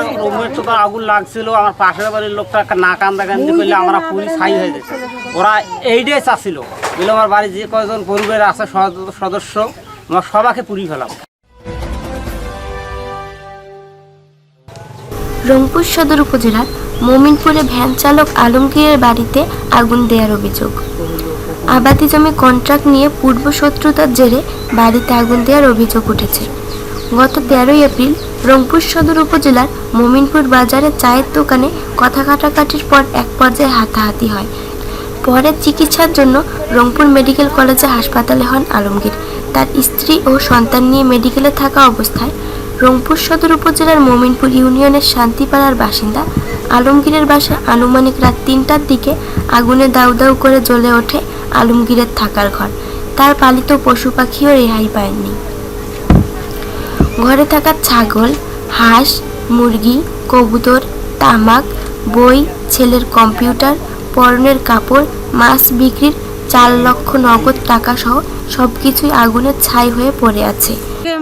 আমার রুমের তো আগুন লাগছিল আমার পাশের বাড়ির লোকটা একটা না কান্দা কান্দি করলে আমরা পুরি ছাই হয়ে যেত ওরা এইটাই চাচ্ছিল বলে আমার বাড়ির যে কয়জন আছে সদস্য আমরা সবাইকে পুরি ফেলাম রংপুর সদর উপজেলার মমিনপুরে ভ্যান চালক আলমগীরের বাড়িতে আগুন দেওয়ার অভিযোগ। আবাদি জমি কন্ট্রাক্ট নিয়ে পূর্ব শত্রুতার জেরে বাড়িতে আগুন দেওয়ার অভিযোগ উঠেছে। গত তেরোই এপ্রিল রংপুর সদর উপজেলার মমিনপুর বাজারে চায়ের দোকানে কথা কাটাকাটির পর এক পর্যায়ে হাতাহাতি হয়। পরে চিকিৎসার জন্য রংপুর মেডিকেল কলেজে হাসপাতালে হন আলমগীর। তার স্ত্রী ও সন্তান নিয়ে মেডিকেলে থাকা অবস্থায় রংপুর সদর উপজেলার মোমিনপুর ইউনিয়নের শান্তিপাড়ার বাসিন্দা আলমগীরের বাসায় আনুমানিক রাত তিনটার দিকে আগুনে দাউ দাউ করে জ্বলে ওঠে আলমগীরের থাকার ঘর। তার পালিত পশু পাখিও রেহাই পায়নি। ঘরে থাকা ছাগল, হাঁস, মুরগি, কবুতর, তামাক, বই, ছেলের কম্পিউটার, পরনের কাপড়, মাছ বিক্রির চার লক্ষ নগদ টাকা সহ সব কিছুই আগুনের ছাই হয়ে পড়ে আছে।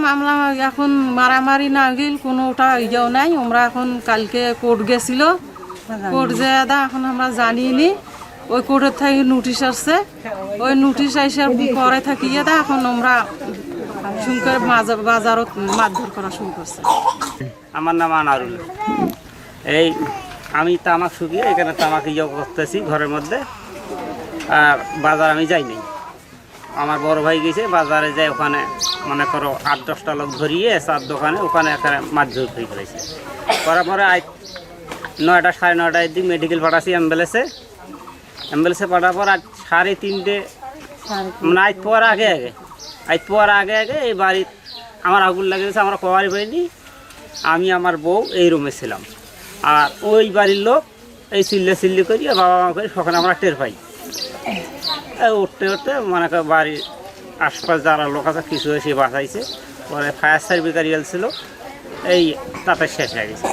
মামলা এখন মারামারি না গেল, কোনো ওটা ইয়েও নাই। আমরা এখন কালকে কোর্ট গেছিল। কোর্ট যে দা এখন আমরা জানিনি। ওই কোর্টের থেকে নোটিশ আসছে। ওই নোটিশ আইসার পরে থাকি দা এখন আমরা শুনকর বাজারত মারধর করা শুরু করছে। আমার নাম আনারুল। এই আমি তামাক শুকিয়ে এখানে তামাক ইয়ে করতেছি ঘরের মধ্যে। আর বাজার আমি যাই নাই আমার বড় ভাই গেছে বাজারে যায় ওখানে মনে করো আট দশটা লোক ধরিয়ে চার দোকানে ওখানে এখানে মারধর হয়ে ফেলেছে। করার পরে আজ নয়টা সাড়ে নয়টার দিক মেডিকেল পাঠাচ্ছি অ্যাম্বুলেন্সে অ্যাম্বুলেন্সে পাঠার পর আজ সাড়ে তিনটে। মানে আজ পর আগে আগে। আজ পর আগে আগে এই বাড়ি আমার আগুন লাগিয়েছে আমরা কবারই পাইনি। আমি আমার বউ এই রুমে ছিলাম। আর ওই বাড়ির লোক এই চিল্লে চিল্লি করি বাবা মা করি সকালে আমরা টের পাই। উঠতে উঠতে মনে কর বাড়ির আশপাশ যারা লোক আছে, কিছু এসে বাঁচাইছে। পরে ফায়ার সার্ভিস গাড়ি ছিল, এই তাতে শেষ হয়ে গেছে।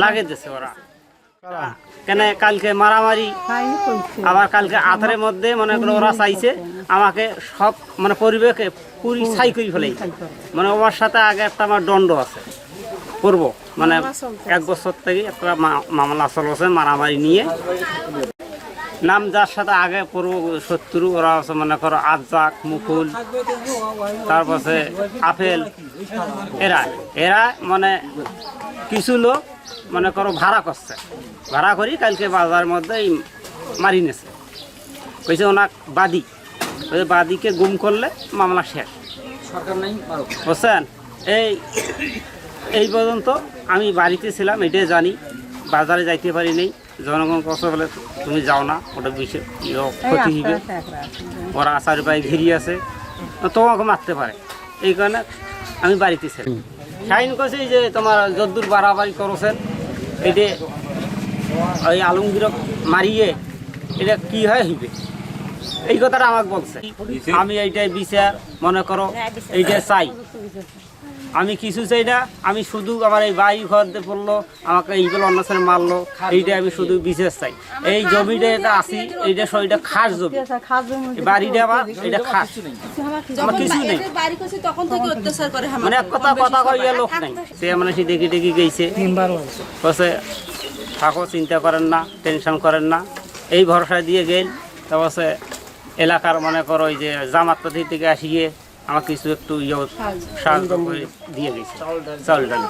লাগে দিছে ওরা। কেন কালকে মারামারি? আবার কালকে আধারের মধ্যে মনে ওরা চাইছে আমাকে সব মানে পরিবেশে পুরি ছাই করে ফেলে মানে ওর সাথে আগে একটা আমার দণ্ড আছে। করব। মানে এক বছর থেকে একটা মামলা চলছে মারামারি নিয়ে। নাম যার সাথে আগে পূর্ব শত্রু ওরা আছে মনে করো আজাক মুকুল তারপরে আপেল এরা এরা মানে কিছু লোক মনে করো ভাড়া করছে। ভাড়া করি কালকে বাজারের মধ্যে এই মারি নেছে। কইছে ওনার বাদী। ওই বাদীকে গুম করলে মামলা শেষ। বুঝছেন এই এই পর্যন্ত আমি বাড়িতে ছিলাম এটাই জানি। বাজারে যাইতে পারি নাই। জনগণ কষ্ট বলে তুমি যাও না ওটা বিষয় ইয়ে ক্ষতি হবে। ওরা আচার পায়ে ঘিরি আছে। তোমাকে মারতে পারে। এই কারণে আমি বাড়িতে ছিলাম। সাইন করছে যে তোমার যদ্দূর বাড়াবাড়ি করছেন এটা ওই আলমগীরক মারিয়ে এটা কি হয় হইবে? এই কথাটা আমাকে বলছে। আমি এইটাই বিচার মনে করো এইটা চাই। আমি কিছু চাই না আমি শুধু আমার এই বাড়ি ঘর দিয়ে পড়ল আমাকে এইগুলো অন্য ছেলে মারলো এইটা আমি শুধু বিশেষ চাই। এই জমিটা এটা আসি এইটা সব খাস জমি। বাড়িটা আমার এটা খাস। আমার কিছু নেই। বাড়ি করছে তখন থেকে অত্যাচার করে আমার মানে এক কথা কথা কইয়া লোক নাই। সে মানে সে দেখি দেখি গেছে। বসে থাকো চিন্তা করেন না টেনশন করেন না। এই ভরসা দিয়ে গেল। তারপর সে এলাকার মনে করো ওই যে জামাত পাতি থেকে আসিয়ে আমার কিছু একটু ইয়ে সাহায্য। করে দিয়ে গেছে। চাউল ডাল।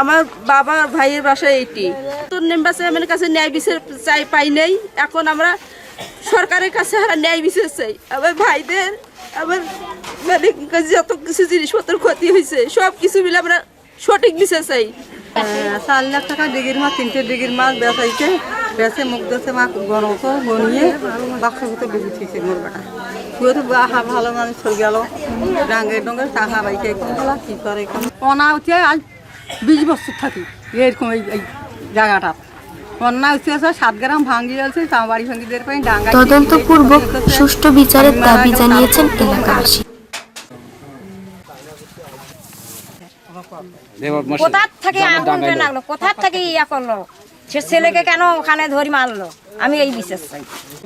আমার বাবার ভাইয়ের বাসা এইটি। তোর নেমবাসে আমার কাছে ন্যায় বিচার চাই পাই নাই। এখন আমরা সরকারের কাছে ন্যায় বিচার চাই। আমার ভাইদের আমার মানে যত কিছু জিনিসপত্র ক্ষতি হয়েছে সব কিছু মিলে আমরা সঠিক বিচার চাই। চার লাখ টাকা ডিগির মাছ তিনটে ডিগির মাছ বেচাইছে বেচে মুখ দেশে মা গণত গনিয়ে বাক্স ভিতরে ডুবি থিয়েছে মোর বেটা। তো বাহা ভালো মানুষ হয়ে গেল। ডাঙ্গে ডঙ্গে টাকা বাইকে কোন বলা কি করে কোন অনা উঠে আজ বিশ বছর থাকি এরকম এই এই জায়গাটা। তদন্তপূর্বক সুষ্ঠু বিচারের দাবি জানিয়েছেন এলাকাবাসী কোথার থেকে আগুন লাগল কোথার থেকে ইয়া করল? সে ছেলেকে কেন ওখানে ধরি মারলো? আমি এই বিশেষ চাই।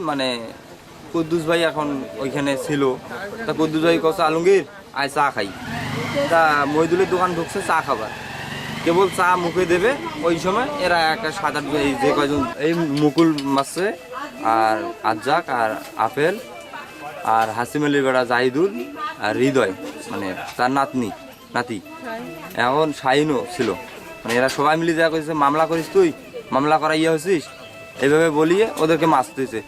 মানে কুদ্দুস ভাই এখন ওইখানে ছিল। তা কুদ্দুস ভাই কছে আলমগীর, আয় চা খাই। তা মহিদুলের দোকান ঢুকছে, চা খাবার। কেবল চা মুখে দেবে, ওই সময় এরা একটা সাত আট এই যে কয়জন, এই মুকুল মাসে আর আজাক আর আপেল, আর হাসিম আলী বেড়া জাহিদুল, আর হৃদয় মানে তার নাতনি, নাতি। এখন শাহিনও ছিল। মানে এরা সবাই মিলে যা করেছে মামলা করিস তুই? মামলা করা ইয়ে হয়েছিস? এইভাবে বলিয়ে ওদেরকে মারতেছে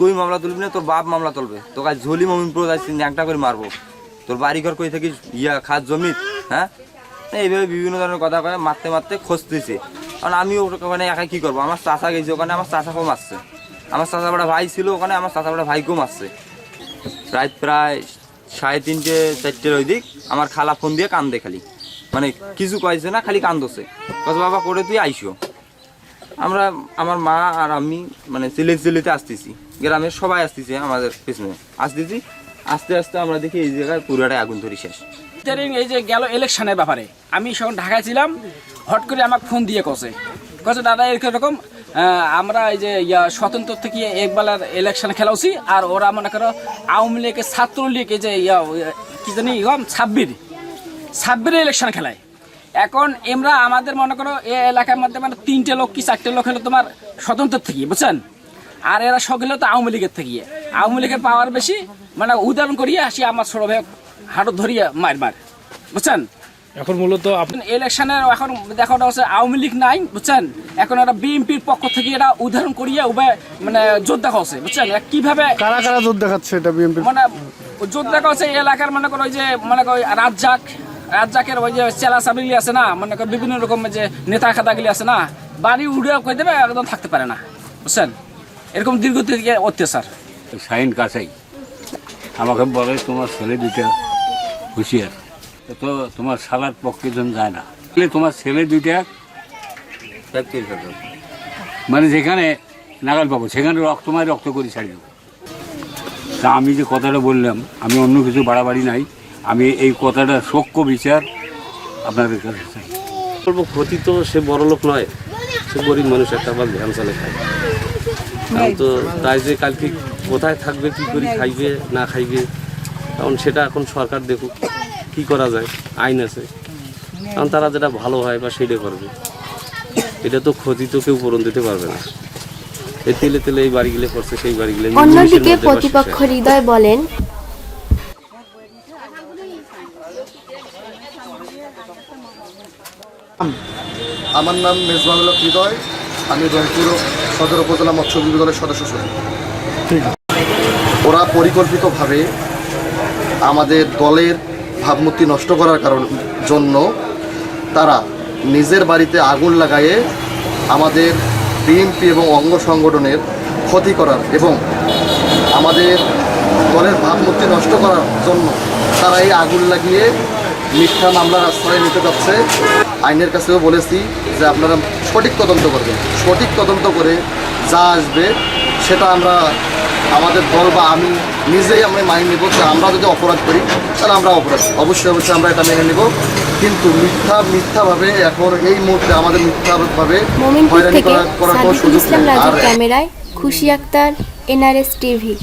তুই মামলা তুলবি না, তোর বাপ মামলা তুলবে। তোকে ঝুলি মমিনপুর যাচ্ছি ন্যাংটা করে মারবো। তোর বাড়ি ঘর কই থাকিস? ইয়া খাত জমি হ্যাঁ? এইভাবে বিভিন্ন ধরনের কথা কয়ে মারতে মারতে খসতেছে কারণ আমি ওখানে একা কী করব? আমার চাচা গেছে ওখানে, আমার চাচাকেও মারছে। আমার চাচা বড় ভাই ছিল ওখানে, আমার চাচা বড় ভাইকেও মারছে। রাত প্রায় সাড়ে তিনটে, চারটের ওই দিক আমার খালা ফোন দিয়ে কান্দে খালি। মানে কিছু কয়েছে না, খালি কান্দছে। বাবা করে তুই আইসো। আমরা, আমার মা আর আমি মানে চিলে চিলিতে আসতেছি। গ্রামের সবাই আসতেছে আমাদের পিছনে। আসতেছি, আস্তে আস্তে আমরা দেখি এই জায়গায় পুরোটাই আগুন ধরি শেষ। এই যে গেল ইলেকশনের ব্যাপারে। আমি যখন ঢাকায় ছিলাম হট করে আমাকে ফোন দিয়ে কছে। কছে, দাদা, এরকম আমরা এই যে ইয়া স্বতন্ত্র থেকে একবেলার ইলেকশন খেলাওছি আর ওরা মনে করো আওয়ামী লীগের ছাত্রলীগ এই যে ইয়া, কি জানি ছাব্বির ছাব্বিরে ইলেকশন খেলায়। এখন আমরা আমাদের মনে করো এই এলাকার মধ্যে মানে তিনটে লোক কি চারটে লোক হলো তোমার স্বতন্ত্র থেকে বুঝছেন? আর এরা সকলে তো আওয়ামী লীগের থেকে। আওয়ামী লীগের পাওয়ার বেশি মানে উদাহরণ করিয়ে আসি আমার ছোট ভাই হাড় ধরিয়া মার মার বুঝছেন? এখন মূলত আপনি ইলেকশনের এখন দেখা হচ্ছে আওয়ামী লীগ নাই বুঝছেন? এখন এরা বিএনপির পক্ষ থেকে এরা উদাহরণ করিয়ে উভয় মানে যোদ্ধা হচ্ছে বুঝছেন? কীভাবে কারা কারা জোর দেখাচ্ছে এটা বিএনপি মানে যোদ্ধা হচ্ছে এই এলাকার মনে করো ওই যে মনে করো রাজ্জাক রাজ্জাকের ওই যে চেলা সাবিলি আছে না, মনে করো বিভিন্ন রকমের যে নেতা খাতাগুলি আছে না, বাড়ি উড়ে কই দেবে, একদম থাকতে পারে না। বুঝছেন? এরকম দীর্ঘ থেকে অত্যাচার। সাইন কাছাই। আমাকে বলে, তোমার ছেলে দুইটা হুঁশিয়ার। তো তোমার সালার পক্ষে জন যায় না। তোমার ছেলে দুইটা মানে যেখানে নাগাল পাবো, সেখানে রক্ত মায় রক্ত করে ছাড়ি তা আমি যে কথাটা বললাম, আমি অন্য কিছু বাড়াবাড়ি নাই। আমি এই কথাটা সক্য বিচার আপনাদের কাছে চাই। বলব ক্ষতি তো সে বড় লোক নয় সে গরিব মানুষ একটা আবার ধ্যান চালে খায়। তো তাই যে কালকে কোথায় থাকবে কি করে খাইবে না খাইবে কারণ সেটা এখন সরকার দেখুক কি করা যায় আইন আছে। কারণ তারা যেটা ভালো হয় বা সেটা করবে। এটা তো ক্ষতি তো কেউ পূরণ দিতে পারবে না। এই তেলে তেলে এই বাড়িগুলো করছে সেই বাড়িগুলো অন্যদিকে প্রতিপক্ষ হৃদয় বলেন আমার নাম মেজবাহুল হৃদয়। আমি রংপুর সদর উপজেলা মৎস্য বিভাগের সদস্য সচিব। ওরা পরিকল্পিতভাবে আমাদের দলের ভাবমূর্তি নষ্ট করার কারণ জন্য তারা নিজের বাড়িতে আগুন লাগায়ে আমাদের বিএনপি এবং অঙ্গ সংগঠনের ক্ষতি করার এবং আমাদের দলের ভাবমূর্তি নষ্ট করার জন্য তারা এই আগুন লাগিয়ে মিথ্যা মামলার আশ্রয় নিতে যাচ্ছে। আইনের কাছেও বলেছি যে আপনারা সঠিক তদন্ত করবেন। সঠিক তদন্ত করে যা আসবে সেটা আমরা আমাদের দল বা আমি নিজেই আমি মানি নেব। যে আমরা যদি অপরাধ করি তাহলে আমরা অপরাধ। অবশ্যই অবশ্যই আমরা এটা মেনে নেব। কিন্তু মিথ্যা মিথ্যাভাবে এখন এই মুহূর্তে আমাদের মিথ্যাভাবে হয়রানি করার কোনো সুযোগ নেই। আর ক্যামেরায় খুশি আক্তার এনআরএস টিভি।